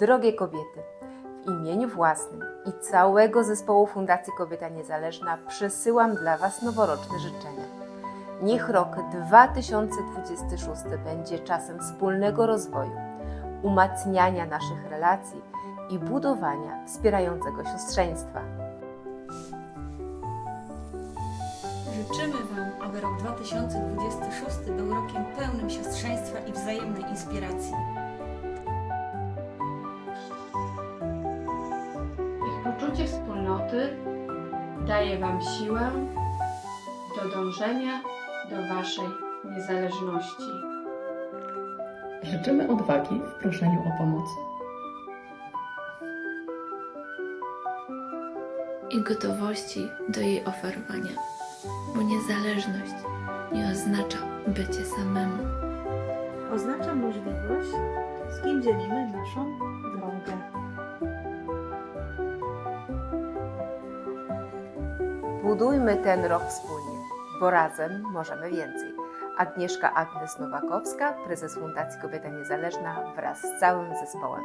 Drogie kobiety, w imieniu własnym i całego zespołu Fundacji Kobieta Niezależna przesyłam dla Was noworoczne życzenia. Niech rok 2026 będzie czasem wspólnego rozwoju, umacniania naszych relacji i budowania wspierającego siostrzeństwa. Życzymy Wam, aby rok 2026 był rokiem pełnym siostrzeństwa i wzajemnej inspiracji. Daje Wam siłę do dążenia do Waszej niezależności. Życzymy odwagi w proszeniu o pomoc. i gotowości do jej oferowania, bo niezależność nie oznacza bycie samemu. oznacza możliwość, z kim dzielimy naszą Budujmy ten rok wspólnie, bo razem możemy więcej. Agnieszka Agnes Nowakowska, prezes Fundacji Kobieta Niezależna wraz z całym zespołem.